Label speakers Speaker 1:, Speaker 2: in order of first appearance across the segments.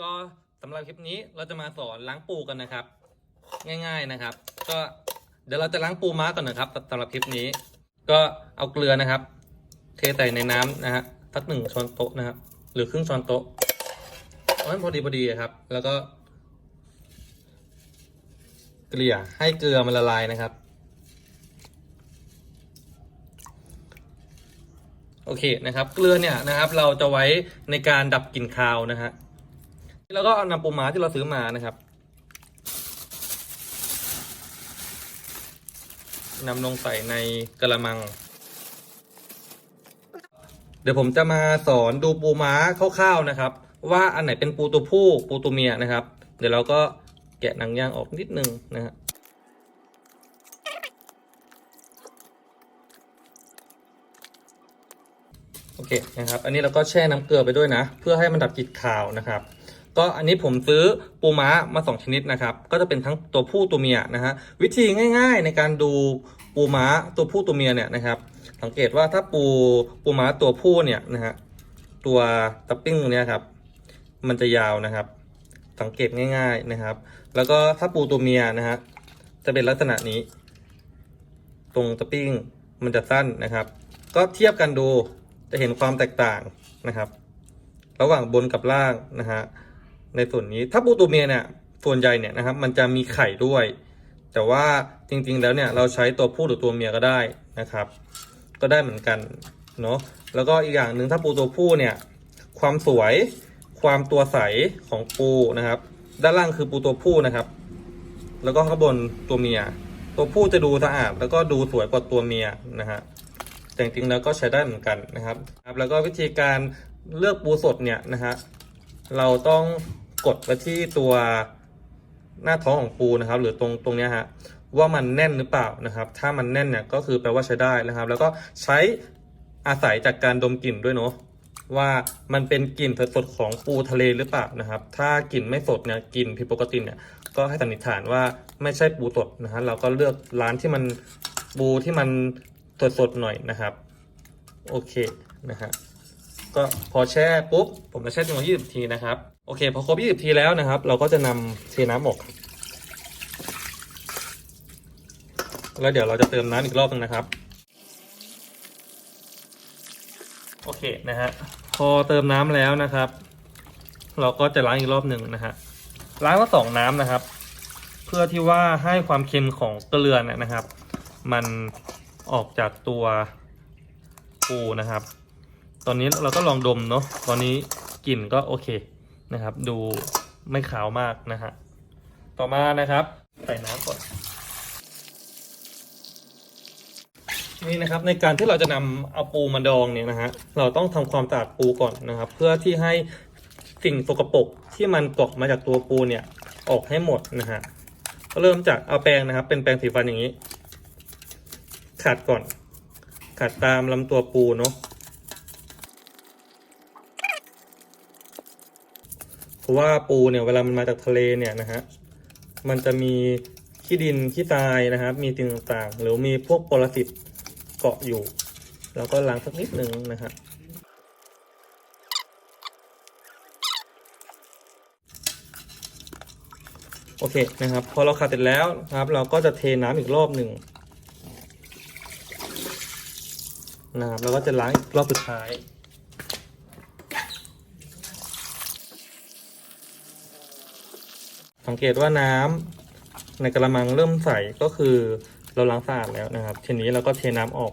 Speaker 1: ก็สำหรับคลิปนี้เราจะมาสอนล้างปูกันนะครับ ง่าย ๆนะครับ ก็เดี๋ยวเราจะล้างปูม้าก่อนนะครับสำหรับคลิปนี้ ก็เอาเกลือนะครับ เทใส่ในน้ำนะฮะสักหนึ่งช้อนโต๊ะนะครับ หรือครึ่งช้อนโต๊ะเอาให้พอดีพอดีครับ แล้วก็ เกลี่ยให้เกลือมันละลายนะครับ โอเคนะครับ เกลือเนี่ยนะครับ เราจะไว้ในการดับกลิ่นคาวนะฮะ แล้วก็เอานำปูม้าที่เราซื้อมานะครับนำลงใส่ในกระมัง เดี๋ยวผมจะมาสอนดูปูม้าคร่าวๆนะครับ ว่าอันไหนเป็นปูตัวผู้ปูตัวเมียนะครับ เดี๋ยวเราก็แกะหนังยางออกนิดนึงนะฮะโอเคนะครับ อันนี้เราก็แช่น้ำเกลือไปด้วยนะ เพื่อให้มันดับกลิ่นคาวนะครับ ก็อันนี้ผมซื้อปูม้ามาสองชนิดนะครับ ก็จะเป็นทั้งตัวผู้ตัวเมียนะฮะวิธีง่าย ๆ ในการดูปูม้าตัวผู้ตัวเมียเนี่ยนะครับ สังเกตว่าถ้าปูปูม้าตัวผู้เนี่ยนะฮะตัวตับปิ้งตรงเนี้ยครับ มันจะยาวนะครับ สังเกตง่าย ๆนะครับ แล้วก็ถ้าปูตัวเมียนะฮะจะเป็นลักษณะนี้ ตรงตะปิ้งมันจะสั้นนะครับ ก็เทียบกันดูจะเห็นความแตกต่างนะครับ ระหว่างบนกับล่างนะฮะ ในส่วนนี้ถ้าปูตัวเมียเนี่ยส่วนใหญ่เนี่ยนะครับมันจะมีไข่ด้วย แต่ว่าจริงๆแล้วเนี่ยเราใช้ตัวผู้หรือตัวเมียก็ได้นะครับ ก็ได้เหมือนกันเนาะแล้วก็อีกอย่างหนึ่งถ้าปูตัวผู้เนี่ยความสวยความตัวใสของปูนะครับ ด้านล่างคือปูตัวผู้นะครับ แล้วก็ข้างบนตัวเมีย ตัวผู้จะดูสะอาดแล้วก็ดูสวยกว่าตัวเมียนะฮะแต่จริงๆแล้วก็ใช้ได้เหมือนกันนะครับ แล้วก็วิธีการเลือกปูสดเนี่ยนะฮะ เราต้องกดไปที่ตัวหน้าท้องของปูนะครับ หรือตรงตรงนี้ฮะว่ามันแน่นหรือเปล่านะครับ ถ้ามันแน่นเนี่ยก็คือแปลว่าใช้ได้นะครับ แล้วก็ใช้อาศัยจากการดมกลิ่นด้วยเนาะว่ามันเป็นกลิ่นสดๆของปูทะเลหรือเปล่านะครับ ถ้ากลิ่นไม่สดเนี่ยกลิ่นผิดปกติเนี่ยก็ให้สันนิษฐานว่าไม่ใช่ปูสดนะฮะเราก็เลือกร้านที่มันปูที่มันสดสดๆหน่อยนะครับ โอเคนะฮะ ก็พอแช่ปุ๊บ ผมจะแช่จำนวน20 ทีนะครับ โอเค พอครบ 20 ทีแล้วนะครับ เราก็จะนำเทน้ำออก แล้วเดี๋ยวเราจะเติมน้ำอีกรอบนึงนะครับ โอเคนะฮะ พอเติมน้ำแล้วนะครับ เราก็จะล้างอีกรอบหนึ่งนะฮะ ล้างมาสองน้ำนะครับ เพื่อที่ว่าให้ความเค็มของเกลือเนี่ยนะครับ มันออกจากตัวปูนะครับ ตอนนี้เราก็ลองดมเนาะตอนนี้กลิ่นก็โอเคนะครับ ดูไม่ขาวมากนะฮะต่อมานะครับใส่น้ำก่อนนี่นะครับในการที่เราจะนำเอาปูมาดองเนี่ยนะฮะเราต้องทำความสะอาดปูก่อนนะครับ เพื่อที่ให้สิ่งสกปรกที่มันเกาะมาจากตัวปูเนี่ยออกให้หมดนะฮะก็เริ่มจากเอาแปรงนะครับ เป็นแปรงสีฟันอย่างนี้ ขัดก่อน ขัดตามลำตัวปูเนาะเพ ราะว่าปูเนี่ยเวลามันมาจากทะเลเนี่ยนะฮะมันจะมีขี้ดินขี้ทรายนะครับ มีสิ่งต่างๆ หรือมีพวกปรสิตเกาะอยู่ แล้วก็ล้างสักนิดหนึ่งนะครับโอเคนะครับ พอเราขัดเสร็จแล้วนะครับ เราก็จะเทน้ำอีกรอบหนึ่งนะครับแล้วก็จะล้างอีกรอบสุดท้าย สังเกตว่าน้ำในกระมังเริ่มใสก็คือเราล้างสะอาดแล้วนะครับ ทีนี้เราก็เทน้ำออก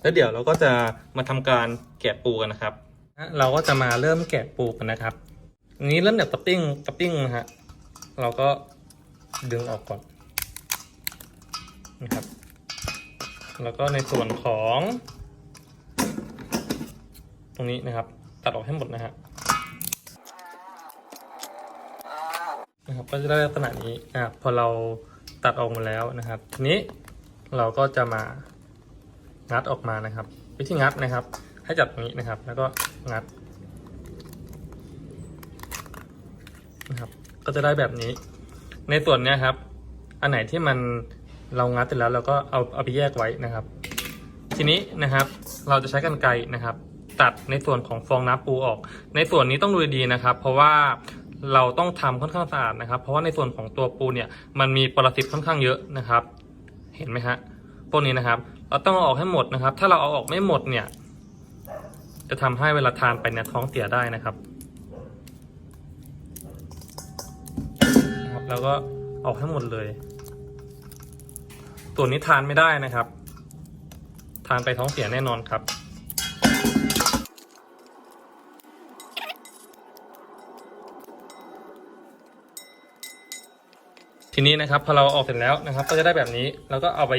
Speaker 1: แล้วเดี๋ยวเราก็จะมาทำการแกะปูกันนะครับ เราก็จะมาเริ่มแกะปูกันนะครับอันนี้เริ่มจากตับปิ้งตับปิ้งนะฮะเราก็ดึงออกก่อนนะครับ แล้วก็ในส่วนของ ตรงนี้นะครับ ตัดออกให้หมดนะฮะนะครับก็จะได้ลักษณะนี้นะครับพอเราตัดออกหมดแล้วนะครับ ทีนี้เราก็จะมางัดออกมานะครับ วิธีงัดนะครับ ให้จับตรงนี้นะครับ แล้วก็งัดนะครับ ก็จะได้แบบนี้ ในส่วนเนี้ยครับ อันไหนที่มันเรางัดเสร็จแล้วเราก็เอาเอาไปแยกไว้นะครับ ทีนี้นะครับ เราจะใช้กันไกรนะครับ ตัดในส่วนของฟองน้ำปูออก ในส่วนนี้ต้องดูดีนะครับ เพราะว่าเราต้องทำค่อนข้างสะอาดนะครับ เพราะว่าในส่วนของตัวปูเนี่ยมันมีปรสิตค่อนข้างเยอะนะครับ เห็นไหมฮะพวกนี้นะครับ เราต้องเอาออกให้หมดนะครับ ถ้าเราเอาออกไม่หมดเนี่ย จะทำให้เวลาทานไปเนี่ยท้องเสียได้นะครับนะครับแล้วก็ออกให้หมดเลย ตัวนี้ทานไม่ได้นะครับ ทานไปท้องเสียแน่นอนครับ ทีนี้นะครับพอเราออกเสร็จแล้วนะครับ ก็จะได้แบบนี้แล้วก็เอาไป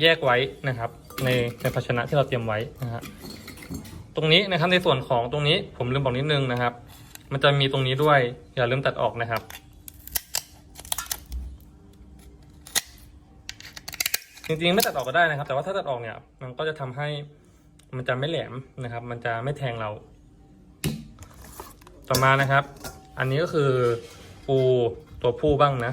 Speaker 1: แยกไว้นะครับ ในในภาชนะที่เราเตรียมไว้นะฮะตรงนี้นะครับในส่วนของตรงนี้ผมลืมบอกนิดนึงนะครับ มันจะมีตรงนี้ด้วยอย่าลืมตัดออกนะครับจริงๆไม่ตัดออกก็ได้นะครับ แต่ว่าถ้าตัดออกเนี่ยมันก็จะทำให้มันจะไม่แหลมนะครับ มันจะไม่แทงเรา ต่อมานะครับ อันนี้ก็คือปูตัวผู้บ้างนะ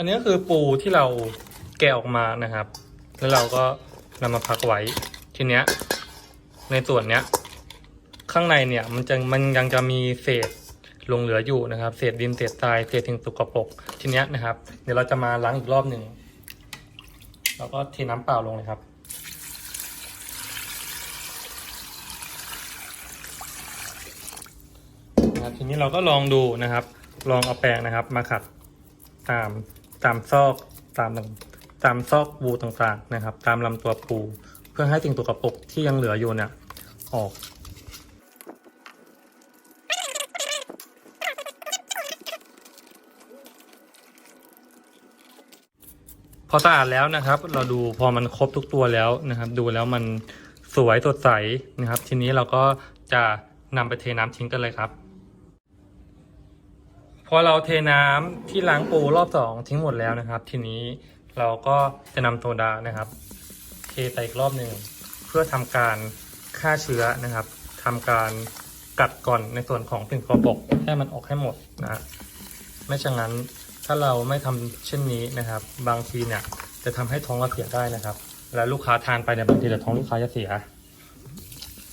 Speaker 1: อันนี้ก็คือปูที่เราแกะออกมานะครับ แล้วเราก็นำมาพักไว้ทีเนี้ย ในส่วนเนี้ย ข้างในเนี่ยมันจะมันยังจะมีเศษลงเหลืออยู่นะครับ เศษดินเศษทรายเศษทิ้งสกปรกทีเนี้ยนะครับ เดี๋ยวเราจะมาล้างอีกรอบหนึ่งแล้วก็เทน้ำเปล่าลงเลยครับนะครับทีนี้เราก็ลองดูนะครับ ลองเอาแปรงนะครับ มาขัดตาม ตามซอกตามตามซอกปูต่างๆนะครับ ตามลำตัวปู เพื่อให้สิ่งตัวกระปกที่ยังเหลืออยู่เนี่ยออกพอสะอาดแล้วนะครับ เราดูพอมันครบทุกตัวแล้วนะครับ ดูแล้วมันสวยสดใสนะครับ ทีนี้เราก็จะนำไปเทน้ำทิ้งกันเลยครับ พอเราเทน้ำที่ล้างปูรอบสองทิ้งหมดแล้วนะครับ ทีนี้เราก็จะนำโซดานะครับ เทไปอีกรอบหนึ่งเพื่อทำการฆ่าเชื้อนะครับทำการกัดก่อนในส่วนของสิ่งสกปรกให้มันออกให้หมดนะฮะไม่เช่นนั้นถ้าเราไม่ทำเช่นนี้นะครับ บางทีเนี่ยจะทำให้ท้องเราเสียได้นะครับ และลูกค้าทานไปเนี่ยบางทีเดี๋ยวท้องลูกค้าจะเสีย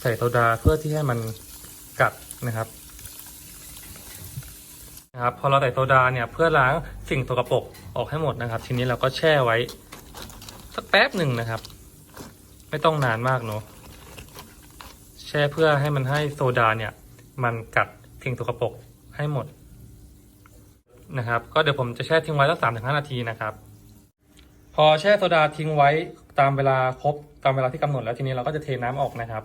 Speaker 1: ใส่โซดาเพื่อที่ให้มันกัดนะครับ นะครับพอเราใส่โซดาเนี่ยเพื่อล้างสิ่งสกปรกออกให้หมดนะครับ ทีนี้เราก็แช่ไว้ สักแป๊บหนึ่งนะครับ ไม่ต้องนานมากเนาะแช่เพื่อให้มันให้โซดาเนี่ย มันกัดสิ่งสกปรกให้หมดนะครับ ก็เดี๋ยวผมจะแช่ทิ้งไว้สักสามถึงห้านาทีนะครับ พอแช่โซดาทิ้งไว้ตามเวลาครบตามเวลาที่กำหนดแล้วทีนี้เราก็จะเทน้ำออกนะครับ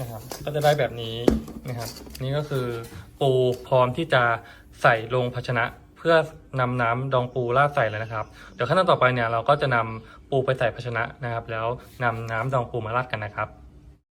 Speaker 1: นะครับ ก็จะได้แบบนี้นะครับ นี่ก็คือปูพร้อมที่จะใส่ลงภาชนะเพื่อนำน้ำดองปูราดใส่เลยนะครับ เดี๋ยวขั้นตอนต่อไปเนี่ยเราก็จะนำปูไปใส่ภาชนะนะครับ แล้วนำน้ำดองปูมาราดกันนะครับ